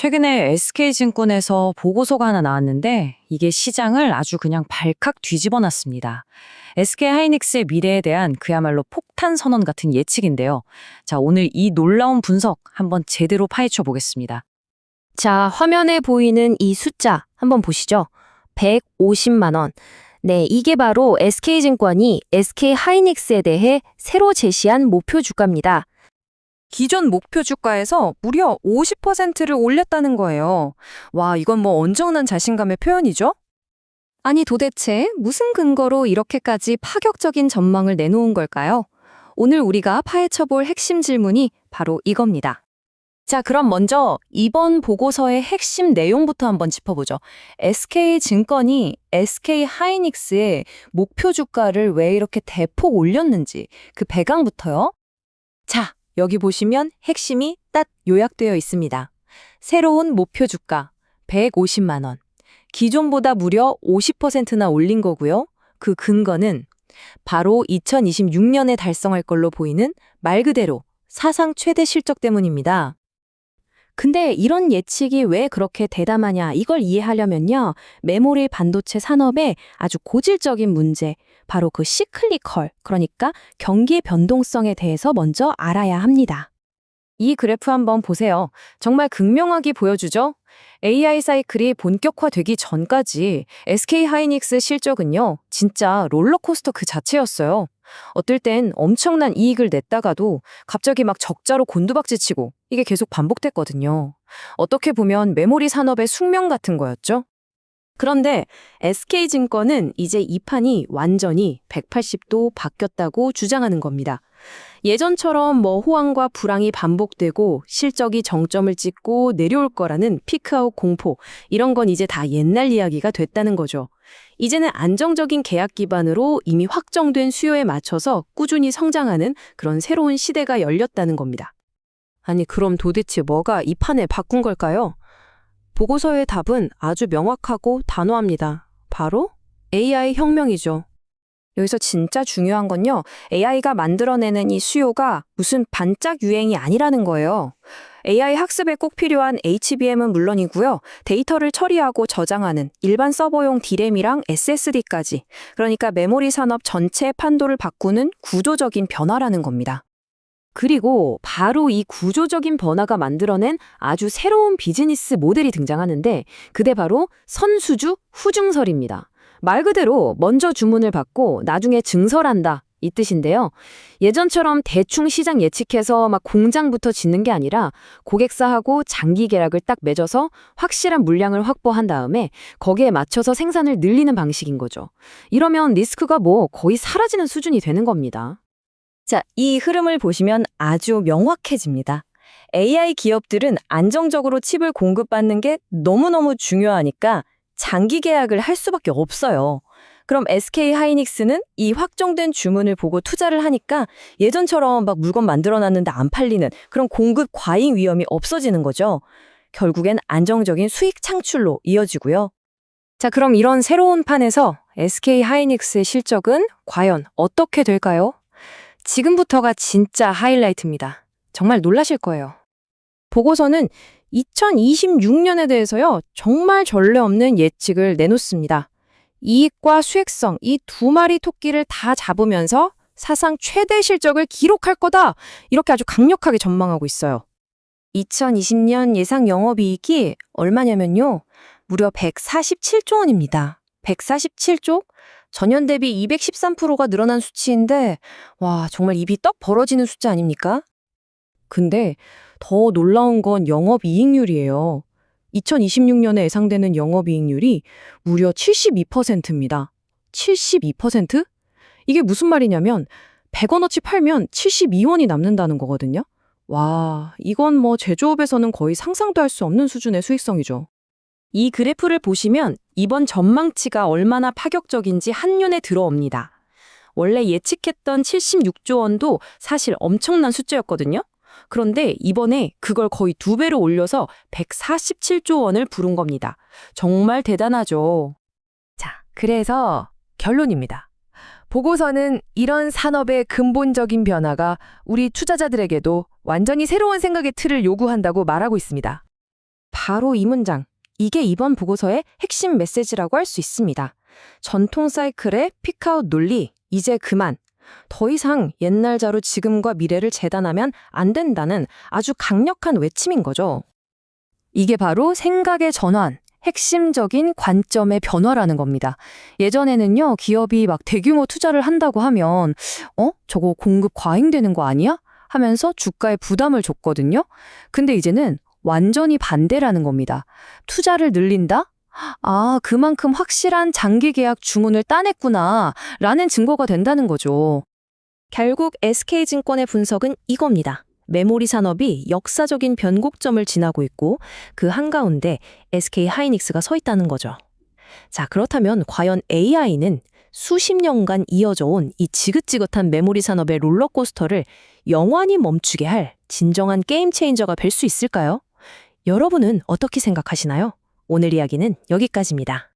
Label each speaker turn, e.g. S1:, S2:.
S1: 최근에 SK증권에서 보고서가 하나 나왔는데 이게 시장을 아주 그냥 발칵 뒤집어 놨습니다. SK 하이닉스의 미래에 대한 그야말로 폭탄 선언 같은 예측인데요. 자, 오늘 이 놀라운 분석 한번 제대로 파헤쳐 보겠습니다.
S2: 자, 화면에 보이는 이 숫자 한번 보시죠. 150만 원. 네, 이게 바로 SK증권이 SK 하이닉스에 대해 새로 제시한 목표 주가입니다.
S3: 기존 목표 주가에서 무려 50%를 올렸다는 거예요. 와, 이건 뭐 엄청난 자신감의 표현이죠?
S2: 아니 도대체 무슨 근거로 이렇게까지 파격적인 전망을 내놓은 걸까요? 오늘 우리가 파헤쳐 볼 핵심 질문이 바로 이겁니다.
S1: 자, 그럼 먼저 이번 보고서의 핵심 내용부터 한번 짚어보죠. SK증권이 SK 하이닉스의 목표 주가를 왜 이렇게 대폭 올렸는지 그 배강부터요. 자, 여기 보시면 핵심이 딱 요약되어 있습니다. 새로운 목표 주가 150만 원. 기존보다 무려 50%나 올린 거고요. 그 근거는 바로 2026년에 달성할 걸로 보이는 말 그대로 사상 최대 실적 때문입니다.
S2: 근데 이런 예측이 왜 그렇게 대담하냐 이걸 이해하려면요. 메모리 반도체 산업의 아주 고질적인 문제, 바로 그 시클리컬, 그러니까 경기의 변동성에 대해서 먼저 알아야 합니다.
S3: 이 그래프 한번 보세요. 정말 극명하게 보여주죠? AI 사이클이 본격화되기 전까지 SK 하이닉스 실적은요, 진짜 롤러코스터 그 자체였어요. 어떨 땐 엄청난 이익을 냈다가도 갑자기 막 적자로 곤두박질 치고 이게 계속 반복됐거든요. 어떻게 보면 메모리 산업의 숙명 같은 거였죠?
S2: 그런데 SK증권은 이제 이 판이 완전히 180도 바뀌었다고 주장하는 겁니다. 예전처럼 뭐 호황과 불황이 반복되고 실적이 정점을 찍고 내려올 거라는 피크아웃 공포, 이런 건 이제 다 옛날 이야기가 됐다는 거죠. 이제는 안정적인 계약 기반으로 이미 확정된 수요에 맞춰서 꾸준히 성장하는 그런 새로운 시대가 열렸다는 겁니다. 아니, 그럼 도대체 뭐가 이 판을 바꾼 걸까요? 보고서의 답은 아주 명확하고 단호합니다. 바로 AI 혁명이죠.
S3: 여기서 진짜 중요한 건요, AI가 만들어내는 이 수요가 무슨 반짝 유행이 아니라는 거예요. AI 학습에 꼭 필요한 HBM은 물론이고요, 데이터를 처리하고 저장하는 일반 서버용 D램이랑 SSD까지, 그러니까 메모리 산업 전체 판도를 바꾸는 구조적인 변화라는 겁니다.
S2: 그리고 바로 이 구조적인 변화가 만들어낸 아주 새로운 비즈니스 모델이 등장하는데 그게 바로 선수주 후증설입니다. 말 그대로 먼저 주문을 받고 나중에 증설한다 이 뜻인데요. 예전처럼 대충 시장 예측해서 막 공장부터 짓는 게 아니라 고객사하고 장기 계약을 딱 맺어서 확실한 물량을 확보한 다음에 거기에 맞춰서 생산을 늘리는 방식인 거죠. 이러면 리스크가 뭐 거의 사라지는 수준이 되는 겁니다.
S3: 자, 이 흐름을 보시면 아주 명확해집니다. AI 기업들은 안정적으로 칩을 공급받는 게 너무너무 중요하니까 장기 계약을 할 수밖에 없어요. 그럼 SK 하이닉스는 이 확정된 주문을 보고 투자를 하니까 예전처럼 막 물건 만들어 놨는데 안 팔리는 그런 공급 과잉 위험이 없어지는 거죠. 결국엔 안정적인 수익 창출로 이어지고요. 자, 그럼 이런 새로운 판에서 SK 하이닉스의 실적은 과연 어떻게 될까요? 지금부터가 진짜 하이라이트입니다. 정말 놀라실 거예요. 보고서는 2026년에 대해서요, 정말 전례 없는 예측을 내놓습니다. 이익과 수익성, 이 두 마리 토끼를 다 잡으면서 사상 최대 실적을 기록할 거다! 이렇게 아주 강력하게 전망하고 있어요. 2020년 예상 영업이익이 얼마냐면요, 무려 147조 원입니다. 147조? 전년 대비 213%가 늘어난 수치인데, 와, 정말 입이 떡 벌어지는 숫자 아닙니까? 근데 더 놀라운 건 영업이익률이에요. 2026년에 예상되는 영업이익률이 무려 72%입니다. 72%? 이게 무슨 말이냐면 100원어치 팔면 72원이 남는다는 거거든요. 와, 이건 뭐 제조업에서는 거의 상상도 할 수 없는 수준의 수익성이죠. 이 그래프를 보시면 이번 전망치가 얼마나 파격적인지 한눈에 들어옵니다. 원래 예측했던 76조 원도 사실 엄청난 숫자였거든요. 그런데 이번에 그걸 거의 두 배로 올려서 147조 원을 부른 겁니다. 정말 대단하죠.
S4: 자, 그래서 결론입니다. 보고서는 이런 산업의 근본적인 변화가 우리 투자자들에게도 완전히 새로운 생각의 틀을 요구한다고 말하고 있습니다.
S2: 바로 이 문장. 이게 이번 보고서의 핵심 메시지라고 할 수 있습니다. 전통 사이클의 픽아웃 논리, 이제 그만. 더 이상 옛날 자로 지금과 미래를 재단하면 안 된다는 아주 강력한 외침인 거죠.
S1: 이게 바로 생각의 전환, 핵심적인 관점의 변화라는 겁니다. 예전에는요, 기업이 막 대규모 투자를 한다고 하면, 어? 저거 공급 과잉되는 거 아니야? 하면서 주가에 부담을 줬거든요. 근데 이제는 완전히 반대라는 겁니다. 투자를 늘린다? 아, 그만큼 확실한 장기 계약 주문을 따냈구나, 라는 증거가 된다는 거죠.
S2: 결국 SK증권의 분석은 이겁니다. 메모리 산업이 역사적인 변곡점을 지나고 있고 그 한가운데 SK 하이닉스가 서 있다는 거죠. 자, 그렇다면 과연 AI는 수십 년간 이어져 온 이 지긋지긋한 메모리 산업의 롤러코스터를 영원히 멈추게 할 진정한 게임 체인저가 될 수 있을까요? 여러분은 어떻게 생각하시나요? 오늘 이야기는 여기까지입니다.